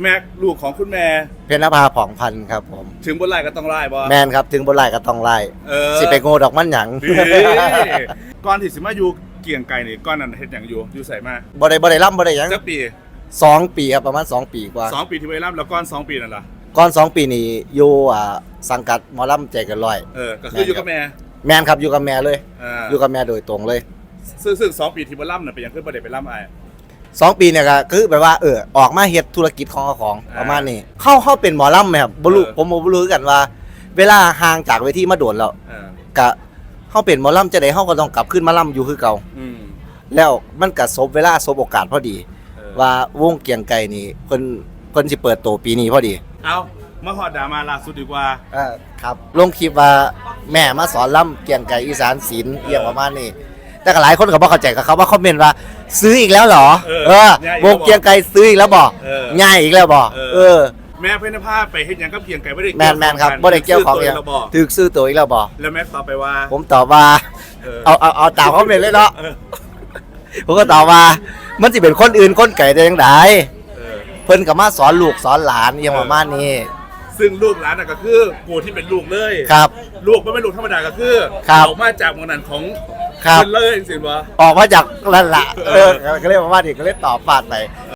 แม็กลูกของคุณแม่ เพญนภาผ่องพันธุ์ครับผมถึงบนไล่ก็ต้องไล่บ่แมนครับถึงบนไล่ก็ต้องไล่เออสิไปโง่ดอกมันหยังนี่ก่อนที่สิมาอยู่เกียงไก่นี่ก้อนนั้นเฮ็ดหยังอยู่อยู่ใส่มาบ่ได้บ่ได้ล่ำบ่ได้หยังจักปีสองปีครับประมาณสองปีกว่าสองปีที่ไปรับแล้วก้อนสองปีนั่นล่ะก่อนสองปีนี้อยู่อ่าสังกัดหมอลำใจเกันร้อย เออก็คืออยู่กับแม่แมนครับอยู่กับแม่เลย อ่าอยู่กับแม่โดยตรงเลย ซึ่งซึ่งสองปีที่บ่รับน่ะเป็นหยังคือบ่ได้ไปรับอ้าย สองปีเนี่ยก็คือแบบว่าเออออกมาเฮ็ดธุรกิจของเจ้าของอ่าประมาณนี้เข้าเข้าเป็นหมอลำไหมครับบ่รู้เออ ผมบ่รู้คือกันว่า เวลาห่างจากเวทีมาโดนแล้วเออก็เข้าเป็นหมอลำจะได้เฮาก็ต้องกลับขึ้นมาลำอยู่คือเก่าอืมแล้วมันก็สบเวลาสบโอกาสพอดี เออว่าวงเกียงไก่นี่เพิ่นเพิ่นสิเปิดโตปีนี้พอดีเอามาฮอดดราม่าล่าสุดดีกว่าเออครับลงคลิปว่าแม่มาสอนลำเกียงไก่อีสานศิลป์เอียงประมาณนี้แต่ก็หลายคนก็บ่เข้าใจกับเขาว่าคอมเมนต์ว่า ซื้ออีกแล้วเหรอ เออเออง่ายอีกวงเกียงไก่ซื้ออีกแล้วบ่เออง่ายอีกแล้วบ่เออ เออ แม่เพิ่นพาไปเฮ็ดหยังกับเกียงไก่บ่ได้แมนแมนครับบ่ได้เกี่ยวของเอเอียงงเราบอก ถึกซื้อตัวอีกแล้วบ่แล้วแม่ตอบไปว่าผมตอบว่า เออเอาเอาเอาตามคอมเมนต์เลยเนาะเออผมก็ตอบว่า มันสิเป็นคนอื่นคนไก่ได้จังไดเออ เพิ่นก็มาสอนลูกสอนหลานเอียงประมาณนี้ ซึ่งลูกหลานน่ะก็คือกูที่เป็นลูกเลยครับ ลูกไม่เป็นลูกธรรมดาก็คือครับออกมาจากเมืองนั้นของ ครับเพิ่นเลยจริงๆวะ ออกมาจากนั่นละเออก็เลยประมาณนี้ก็เลยตอบฟาดไป